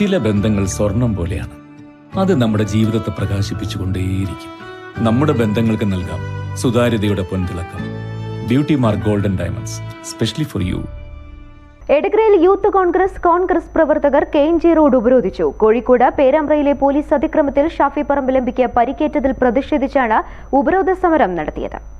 ചില ബന്ധങ്ങൾ സ്വർണം പോലെയാണ്. അത് നമ്മുടെ ജീവിതത്തെ പ്രകാശിപ്പിച്ചുകൊണ്ടേയിരിക്കും. നമ്മുടെ ബന്ധങ്ങൾക്ക് നൽകാം സുതാര്യതയുടെ പൊൻതിളക്കം. Beauty mark golden diamonds specially for you എടക്കരയിൽ youth Congress Congress പ്രവർത്തകർ കെ എൻ ജി റോഡ് ഉപരോധിച്ചു. കോഴിക്കോട് പേരാമ്പ്രയിലെ പോലീസ് അതിക്രമത്തിൽ ഷാഫി പറമ്പിലമ്പിക്ക് പരിക്കേറ്റതിൽ പ്രതിഷേധിച്ചാണ് ഉപരോധ സമരം നടത്തിയത്.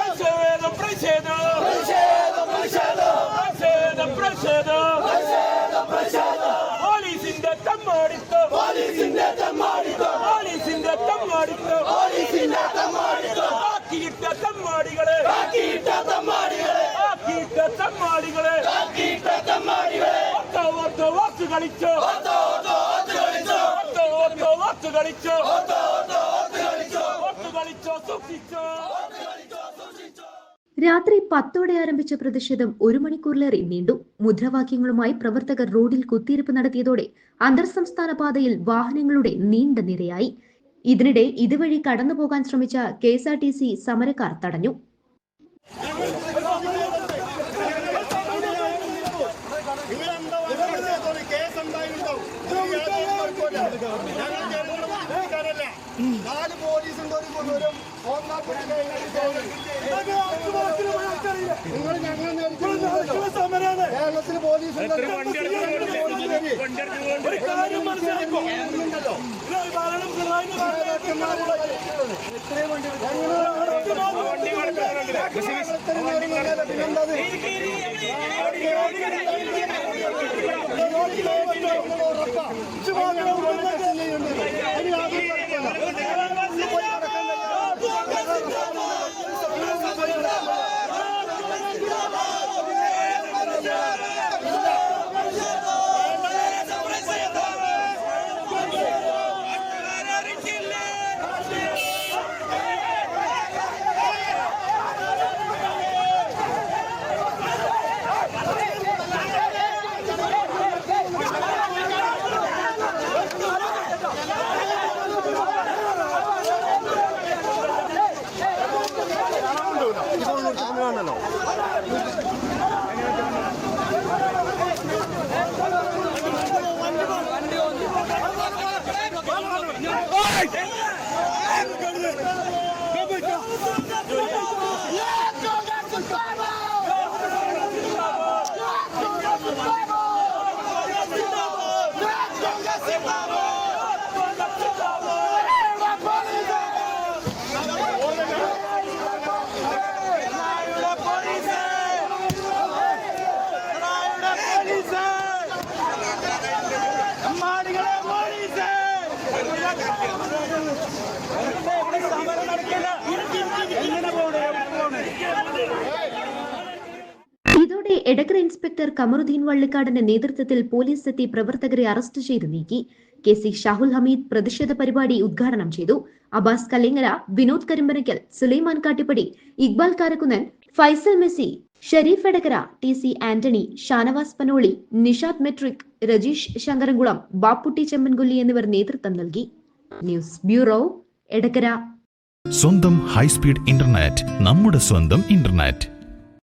പോലീസിന്റെ തമ്മാടിത്തം പോലീസിന്റെ തമ്മാടിത്തം. പോലീസിന്റെ തമ്മാടിത്തം. പോലീസിന്റെ തമ്മാടിത്തം ആക്കിയിട്ട തമ്മാടികളെ. ആക്കിയിട്ട തമ്മാടികളെ. ആക്കിയിട്ട തമ്മാടികളെ ആക്കിയിട്ട തമ്മാടികളെ ഓട്ടോ ഒത്ത വാക്ക് കളിച്ചോ ഓട്ടോ ഓട്ടോ വാക്ക് കളിച്ചോ. ഓട്ടോ ഓട്ടോ വാക്ക് കളിച്ചോ. ഓട്ടോ ഓട്ടോ വാക്ക് കളിച്ചോ ഒത്ത കളിച്ചോ സൂക്ഷിച്ചോ. രാത്രി പത്തോടെ ആരംഭിച്ച പ്രതിഷേധം ഒരു മണിക്കൂറിലേറെ നീണ്ടു. മുദ്രാവാക്യങ്ങളുമായി പ്രവർത്തകർ റോഡിൽ കുത്തിയിരിപ്പ് നടത്തിയതോടെ അന്തർ സംസ്ഥാന പാതയിൽ വാഹനങ്ങളുടെ നീണ്ട നിരയായി. ഇതിനിടെ ഇതുവഴി കടന്നുപോകാൻ ശ്രമിച്ച K S R T C സമരക്കാർ തടഞ്ഞു. നാല് പോലീസുണ്ട് കൊണ്ടുവരും നിങ്ങൾ ഞങ്ങൾ കേരളത്തിൽ പോലീസ് ഒരു കാര്യം Hey! ഇതോടെ എടക്കര ഇൻസ്പെക്ടർ കമറുദ്ദീൻ വള്ളിക്കാടിന്റെ നേതൃത്വത്തിൽ പോലീസ് എത്തി പ്രവർത്തകരെ അറസ്റ്റ് ചെയ്ത് നീക്കി. കെ സി ഷാഹുൽ ഹമീദ് പ്രതിഷേധ പരിപാടി ഉദ്ഘാടനം ചെയ്തു. Abbas Kalingara Vinod Karimpanakkal Sulaiman Kattippadi Iqbal Karakkunnan Faisal Messi Sherif Edakkara T C Antony Shanavas Panoli Nishad Metric Rajeesh Sankarankulam Bapputty Chemmankolli എന്നിവർ നേതൃത്വം നൽകി. News bureau Edakkara. സ്വന്തം ഹൈസ്പീഡ് ഇന്റർനെറ്റ് നമ്മുടെ സ്വന്തം ഇന്റർനെറ്റ്.